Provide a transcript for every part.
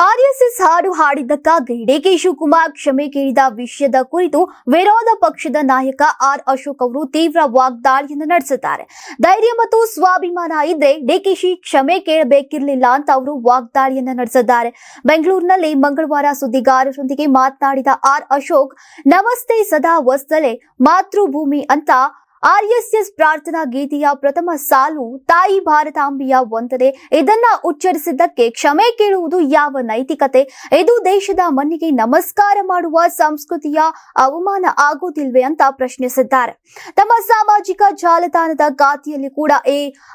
RSS ಹಾಡು ಹಾಡಿದ್ದಕ್ಕಾಗಿ DK Shivakumar ಕ್ಷಮೆ ಕೇಳಿದ ವಿಷಯದ ಕುರಿತು ವಿರೋಧ ಪಕ್ಷದ ನಾಯಕ ಆರ್ ಅಶೋಕ್ ಅವರು ತೀವ್ರ ವಾಗ್ದಾಳಿಯನ್ನು ನಡೆಸಿದ್ದಾರೆ. ಧೈರ್ಯ ಮತ್ತು ಸ್ವಾಭಿಮಾನ ಇದ್ರೆ ಡಿಕೆಶಿ ಕ್ಷಮೆ ಕೇಳಬೇಕಿರಲಿಲ್ಲ ಅಂತ ಅವರು ವಾಗ್ದಾಳಿಯನ್ನು ನಡೆಸಿದ್ದಾರೆ. ಬೆಂಗಳೂರಿನಲ್ಲಿ ಮಂಗಳವಾರ ಸುದ್ದಿಗಾರರೊಂದಿಗೆ ಮಾತನಾಡಿದ ಆರ್ ಅಶೋಕ್ ನಮಸ್ತೆ ಸದಾ ವಸ್ತಲೆ ಮಾತೃಭೂಮಿ ಅಂತ ಆರ್ಎಸ್ಎಸ್ ಪ್ರಾರ್ಥನಾ ಗೀತೆಯ ಪ್ರಥಮ ಸಾಲು ತಾಯಿ ಭಾರತಾಂಬಿಯ ವಂದನೆ ಇದನ್ನ ಉಚ್ಚರಿಸಿದ್ದಕ್ಕೆ ಕ್ಷಮೆ ಕೇಳುವುದು ಯಾವ ನೈತಿಕತೆ? ಇದು ದೇಶದ ಮಣ್ಣಿಗೆ ನಮಸ್ಕಾರ ಮಾಡುವ ಸಂಸ್ಕೃತಿಯ ಅವಮಾನ ಆಗುವುದಿಲ್ವೇ ಅಂತ ಪ್ರಶ್ನಿಸಿದ್ದಾರೆ. ತಮ್ಮ ಸಾಮಾಜಿಕ ಜಾಲತಾಣದ ಖಾತೆಯಲ್ಲಿ ಕೂಡ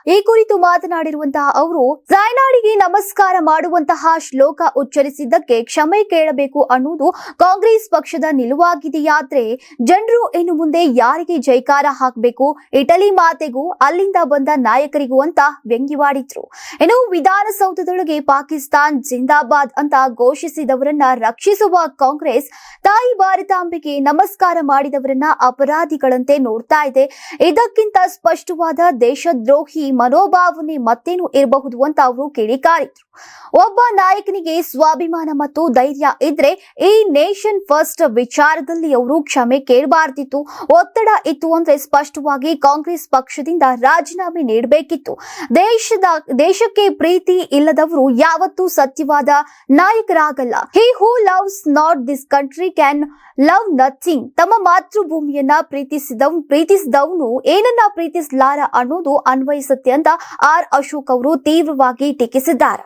ಈ ಕುರಿತು ಮಾತನಾಡಿರುವಂತಹ ಅವರು ಜಾಯ್ನಾಡಿಗೆ ನಮಸ್ಕಾರ ಮಾಡುವಂತಹ ಶ್ಲೋಕ ಉಚ್ಚರಿಸಿದ್ದಕ್ಕೆ ಕ್ಷಮೆ ಕೇಳಬೇಕು ಅನ್ನುವುದು ಕಾಂಗ್ರೆಸ್ ಪಕ್ಷದ ನಿಲುವಾಗಿದೆಯಾದ್ರೆ, ಜನರು ಇನ್ನು ಮುಂದೆ ಯಾರಿಗೆ ಜೈಕಾರ ಹಾಕಬೇಕು. ಇಟಲಿ ಮಾತೆಗೂ ಅಲ್ಲಿಂದ ಬಂದ ನಾಯಕರಿಗೂ ಅಂತ ವ್ಯಂಗ್ಯವಾಡಿದ್ರು. ಇನ್ನು ವಿಧಾನಸೌಧದೊಳಗೆ ಪಾಕಿಸ್ತಾನ್ ಜಿಂದಾಬಾದ್ ಅಂತ ಘೋಷಿಸಿದವರನ್ನ ರಕ್ಷಿಸುವ ಕಾಂಗ್ರೆಸ್ ತಾಯಿ ಭಾರತಾಂಬೆಗೆ ನಮಸ್ಕಾರ ಮಾಡಿದವರನ್ನ ಅಪರಾಧಿಗಳಂತೆ ನೋಡ್ತಾ ಇದೆ. ಇದಕ್ಕಿಂತ ಸ್ಪಷ್ಟವಾದ ದೇಶದ್ರೋಹಿ ಮನೋಭಾವನೆ ಮತ್ತೇನು ಇರಬಹುದು ಅಂತ ಅವರು ಕಿಡಿಕಾರಿದ್ರು ಒಬ್ಬ ನಾಯಕನಿಗೆ ಸ್ವಾಭಿಮಾನ ಮತ್ತು ಧೈರ್ಯ ಇದ್ರೆ ಈ ನೇಷನ್ ಫಸ್ಟ್ ವಿಚಾರದಲ್ಲಿ ಅವರು ಕ್ಷಮೆ ಕೇಳಬಾರ್ದಿತ್ತು. ಒತ್ತಡ ಇತ್ತು ಅಂದ್ರೆ ಸ್ಪಷ್ಟವಾಗಿ ಕಾಂಗ್ರೆಸ್ ಪಕ್ಷದಿಂದ ರಾಜೀನಾಮೆ ನೀಡಬೇಕಿತ್ತು. ದೇಶದ, ದೇಶಕ್ಕೆ ಪ್ರೀತಿ ಇಲ್ಲದವರು ಯಾವತ್ತೂ ಸತ್ಯವಾದ ನಾಯಕರಾಗಲ್ಲ. He who loves not this country can love nothing ತಮ್ಮ ಮಾತೃಭೂಮಿಯನ್ನ ಪ್ರೀತಿಸಿದವ್, ಪ್ರೀತಿಸಿದವನು ಏನನ್ನ ಪ್ರೀತಿಸಲಾರ ಅನ್ನೋದು ಅನ್ವಯಿಸುತ್ತೆ ಅಂತ ಆರ್ ಅಶೋಕ್ ಅವರು ತೀವ್ರವಾಗಿ ಟೀಕಿಸಿದ್ದಾರೆ.